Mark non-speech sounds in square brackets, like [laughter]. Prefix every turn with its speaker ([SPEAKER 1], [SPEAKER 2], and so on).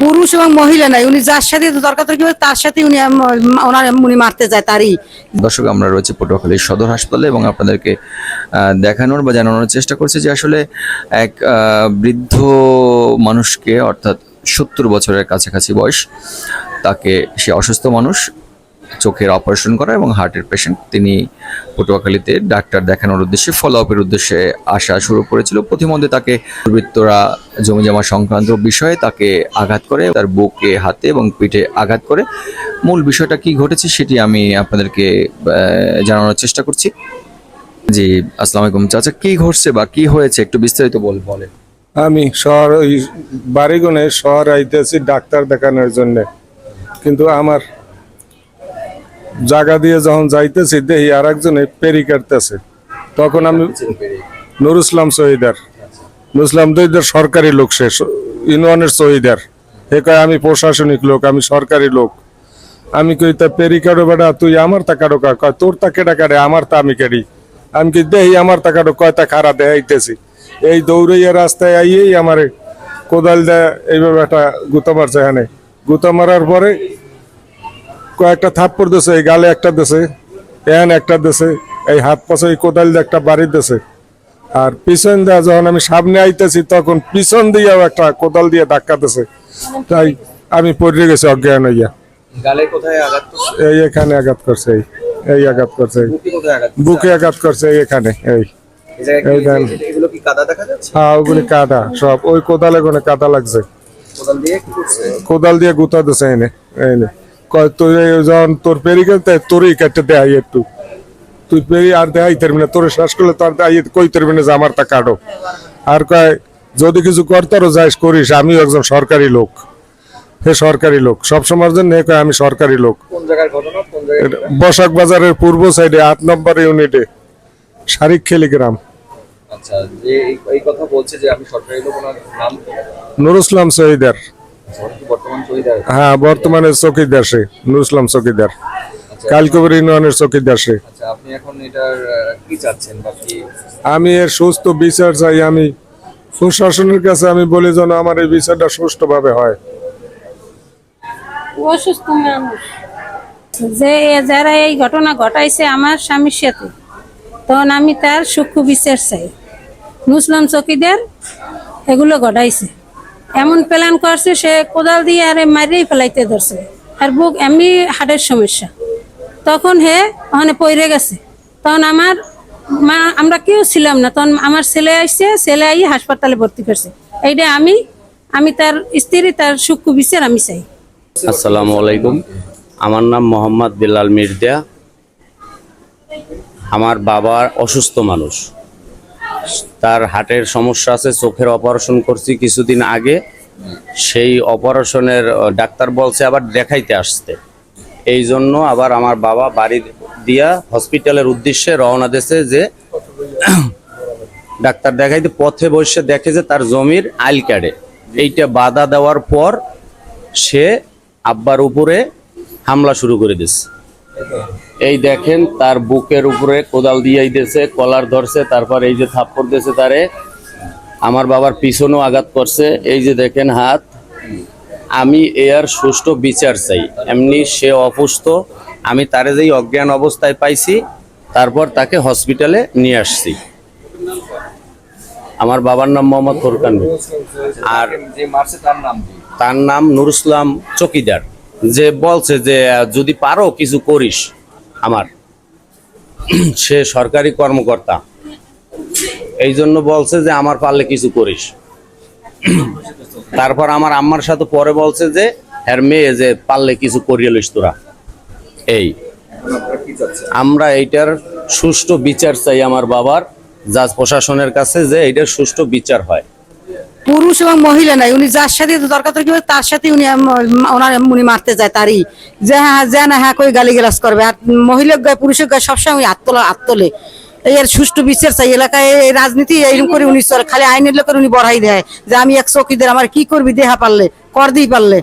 [SPEAKER 1] পুরুষ এবং মহিলা নাই উনি যার সাথে দরকার তরকি হয়, তার সাথে উনি ওনার উনি মারতে যায় তারই।
[SPEAKER 2] দর্শক আমরা রয়েছে পটুয়াখালীর সদর হাসপাতালে এবং আপনাদেরকে দেখানোর বা জানানোর চেষ্টা করছি যে আসলে এক বৃদ্ধ মানুষকে অর্থাৎ সত্তর বছরের কাছাকাছি বয়স তাকে সে অসুস্থ মানুষ চোখের অপারেশন করা এবং হার্টের পেশেন্ট তিনি পটুয়াখালীতে ডাক্তার দেখানোর উদ্দেশ্যে ফলো আপের উদ্দেশ্যে আসা শুরু করেছিল। প্রতিমধ্যে তাকে দুর্বৃত্তরা জমি জমা সংক্রান্ত বিষয়ে তাকে আঘাত করে, তার বুকে, হাতে এবং পিঠে আঘাত করে। মূল বিষয়টা কি ঘটেছে সেটি আমি আপনাদেরকে জানানোর চেষ্টা করছি। জি, আসসালামু আলাইকুম চাচা, কি ঘটছে বা কি হয়েছে? একটু বিস্তারিত বল বলেন।
[SPEAKER 3] আমি শহর, ওই বাড়িগুনে শহর আইতেছি ডাক্তার দেখানোর জন্য। কিন্তু আমার জায়গা দিয়ে যখন যাইতেছি, দেখি আর একজনে পেরি কাটতেছে। তখন আমি নুর ইসলাম শহীদার নুর ইসলাম সরকারি লোক, সে ইউনিয়নের শহীদার এ কয়, আমি প্রশাসনিক লোক, আমি সরকারি লোক। আমি কই, তা পেরি কাটো বেটা, তুই আমার তা কাটো কয়, তোর তা কেটা কাটে? আমার তা আমি কাটি আমি কি দেহি আমার তা কাটো। কয়, তা খারা দেখাইতেছি এই দৌড়াইয়া রাস্তায় আইয়েই আমার কোদাল দেয়, এইভাবে একটা গুতা মারছে এখানে। গুতা মারার পরে কয়েকটা থাপ্পড় দিছে এই গালে একটা দিছে এখানে একটা দিছে এই হাত পাশে এই কোদাল দিয়ে একটা বাড়ি দিছে। আর পিছন দিয়ে যখন আমি সামনে আইতেছি তখন পিছন দিয়েও একটা কোদাল দিয়ে ধাক্কা দিছে। তাই আমি পড়ে গেছি অজ্ঞান হইয়া। এই এখানে আঘাত করছে এই এই আঘাত করছে
[SPEAKER 2] বুকে আঘাত
[SPEAKER 3] করছে? এই এখানে এই। এই দেন।
[SPEAKER 2] কাদা
[SPEAKER 3] হ্যাঁ ওগুলি কাদা সব। ওই কোদালে কোনো কাদা লাগছে।
[SPEAKER 2] কোদাল দিয়ে কি
[SPEAKER 3] কোদাল দিয়ে গুতা দিছে এনে এনে। কয় তুই যখন তোর পেরি কেটে তোরই কেটে দেয় একটু। তুই পেরি আর দেয় তেরবি না তোর শ্বাস করলে তোর দেয় কই তেরবি না যে আমার তা কাটো? আর কয় যদি কিছু করতারও যাইস করিস আমিও একজন সরকারি লোক। হে সরকারি লোক সবসময়ের জন্য এ কয় আমি সরকারি লোক। বসাক বাজারের পূর্ব সাইডে আট নম্বর ইউনিটে শারিক খেলি গ্রাম।
[SPEAKER 2] আচ্ছা যে এই- কথা বলছে যে আমি সরকারি লোক নাম কি?
[SPEAKER 3] নুর হ্যাঁ বর্তমানে চকিদার সে নুর ইসলাম চকিদার কালকবর ইউনিয়নের চকিদার সে।
[SPEAKER 2] আচ্ছা আপনি এখন এটার আহ, কি চাচ্ছেন বা কি?
[SPEAKER 3] আমি এর সুস্থ বিচার চাই আমি প্রশাসনের কাছে আমি বলি যেন আমার এই বিচারটা সুষ্ঠুভাবে হয়।
[SPEAKER 4] অসুস্থ মানুষ। যে যারা এই ঘটনা ঘটাইছে আমার স্বামীর সাথে তখন আমি তার সূক্ষ্ম বিচার চাই। মুসলাম চকিদার এগুলো ঘটাইছে। এমন প্ল্যান করছে, সে কোদাল দিয়ে আরে মারিয়েই ফেলাইতে ধরছে। আর বুক এমনি হার্টের সমস্যা। তখন হে, ওখানে পড়ে গেছে। তখন আমার মা, আমরা কেউ ছিলাম না। তখন আমার ছেলে আসছে ছেলে আই হাসপাতালে ভর্তি করছে। এইটা আমি আমি তার স্ত্রী, তার সূক্ষ্ম বিচার আমি চাই।
[SPEAKER 5] আসসালামু আলাইকুম। আমার নাম মোহাম্মদ বিলাল মির্জা। আমার বাবার অসুস্থ মানুষ। তার হার্টের সমস্যা আছে, চোখের অপারেশন করছি কিছুদিন আগে। সেই অপারেশনের ডাক্তার বলছে আবার দেখাইতে আসতে। এই জন্য আবার আমার বাবা বাড়ি দিয়া হসপিটালের উদ্দেশ্যে রওনা দিয়েছে যে, ডাক্তার দেখাইতে পথে বসে দেখে যে তার জমির আইল কার্ডে। এইটা বাধা দেওয়ার পর সে আব্বার উপরে হামলা শুরু করে দিচ্ছে এই দেখেন তার বুকের উপরে কোদাল দিয়ে দিয়েছে কলার ধরছে তারপর এই যে থাপ্পড় দিয়েছে তারে আমার বাবার পিছনেও আঘাত করছে। এই যে দেখেন হাত আমি এর সুষ্ঠু বিচার চাই। এমনি সে অসুস্থ আমি তারে যেই অজ্ঞান অবস্থায় পাইছি তারপর তাকে হসপিটালে নিয়ে আসছি। আমার বাবার নাম মোহাম্মদ ফোরকান আর
[SPEAKER 2] তার নাম কি?
[SPEAKER 5] তার নাম নুর ইসলাম চকিদার। যে বলছে যে যদি পারো কিছু করিস আমার। [clears throat] সে সরকারি কর্মকর্তা। এই জন্য বলছে যে, আমার পারলে কিছু করিস। [clears throat] তারপর আমার আম্মার সাথে পরে বলছে যে, হ্যার মেয়ে যে পারলে কিছু করিয়ে লইস তোরা। এই। আমরা এইটার সুষ্ঠু বিচার চাই আমার বাবার, জাজ প্রশাসনের কাছে যে, এইটার সুষ্ঠু বিচার হয়।
[SPEAKER 1] পুরুষ এবং মহিলা নাই, উনি যার সাথে দরকার কি তার সাথে উনি ওনার উনি মারতে যায় তারই। যে হ্যাঁ যে না হ্যাঁ কই গালি গালাস করবে। আর মহিলার গায়ে পুরুষের গায়ে সবসময় উনি আত্মলা, আত্মলে। এর সুষ্ঠু বিচার চাই, এলাকায় এই রাজনীতি এইরকম করে উনি চলে, খালি আইনের লোকের উনি বড়াই দেয়। যে আমি এক চকিদের, আমার কি করবি দেহা পারলে, কর দিই পারলে।